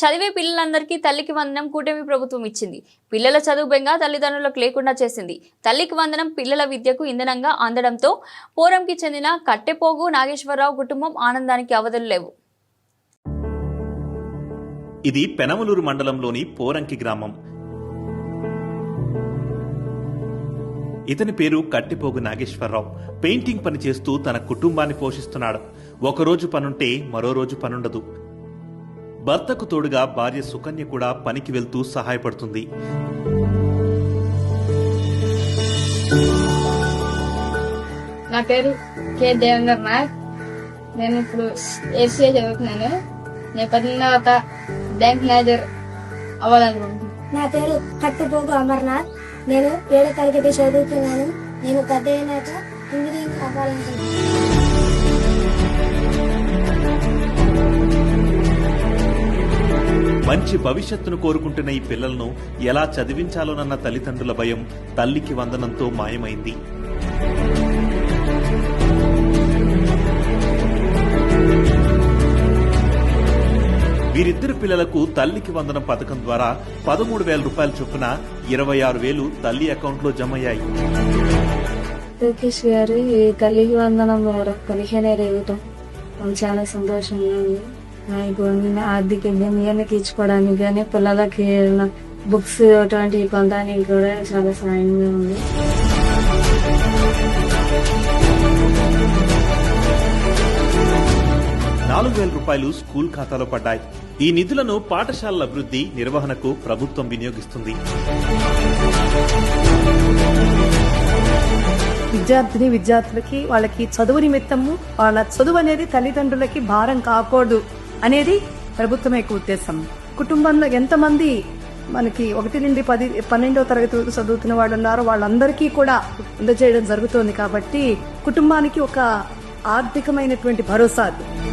చదివే పిల్లలందరికీ తల్లికి వందనం కూటమి ప్రభుత్వం ఇచ్చింది. పిల్లల చదువు బెంగ తల్లిదండ్రులకు లేకుండా చేసింది. తల్లికి వందనం పిల్లల విద్యకు ఇంధనంగా అందడంతో పోరంకి చెందిన కట్టెపోగు నాగేశ్వరరావు కుటుంబం ఆనందానికి అవధులు లేవు. ఇది పెనమలూరు మండలంలోని పోరంకి గ్రామం. ఇతని పేరు కట్టిపోగు నాగేశ్వరరావు. పెయింటింగ్ పని చేస్తూ తన కుటుంబాన్ని పోషిస్తున్నాడు. ఒకరోజు పనుంటే మరో రోజు పనుండదు. భర్తకు తోడుగా భార్య సుకన్య కూడా పనికి వెళ్తూ సహాయపడుతుంది. నా పేరు కె. దేవేందర్ నాయక్ నేను ఇప్పుడు ఏసీఏ చదువుతున్నాను. నేను పదిన తర్వాత బ్యాంక్ మేనేజర్ అవ్వాలనుకుంటున్నాను. నా పేరు కట్టుపోగు అమర్నాథ్. నేను ఏడో తరగతి చదువుతున్నాను. నేను పెద్ద అయినాక ఇంజనీరింగ్ అవ్వాలనుకుంటున్నాను. మంచి భవిష్యత్తును కోరుకుంటున్న ఈ పిల్లలను ఎలా చదివించాలోనన్న తల్లిదండ్రుల భయం తల్లికి వందనంతో మాయమైంది. వీరిద్దరు పిల్లలకు తల్లికి వందనం పథకం ద్వారా పదమూడు వేల రూపాయల చొప్పున ఇరవై ఆరు వేలు తల్లి అకౌంట్లో జమయ్యాయి. లోకేష్ గారు ఈ తల్లికి వందనం ద్వారా పదిహేను చాలా సంతోషంగా ఉంది. అన్ని ఆర్థిక ఇబ్బంది తీర్చుకోవడానికి కానీ పిల్లలకి బుక్స్ అటువంటివి కొనడానికి కూడా చాలా సాయంగా ఉంది. నాలుగు వేల రూపాయలు స్కూల్ ఖాతాలో పడ్డాయి. ఈ నిధులను పాఠశాలల అభివృద్ధి నిర్వహణకు ప్రభుత్వం వినియోగిస్తుంది. విద్యార్థిని విద్యార్థులకి వాళ్ళకి చదువు నిమిత్తము వాళ్ళ చదువు అనేది తల్లిదండ్రులకి భారం కాకూడదు. అనేది ప్రభుత్వం యొక్క ఉద్దేశం. కుటుంబంలో ఎంతమంది మనకి ఒకటి నుండి పది పన్నెండవ తరగతి వరకు చదువుతున్న వాళ్ళు ఉన్నారో వాళ్ళందరికీ కూడా అందజేయడం జరుగుతోంది కాబట్టి కుటుంబానికి ఒక ఆర్థికమైనటువంటి భరోసా అది.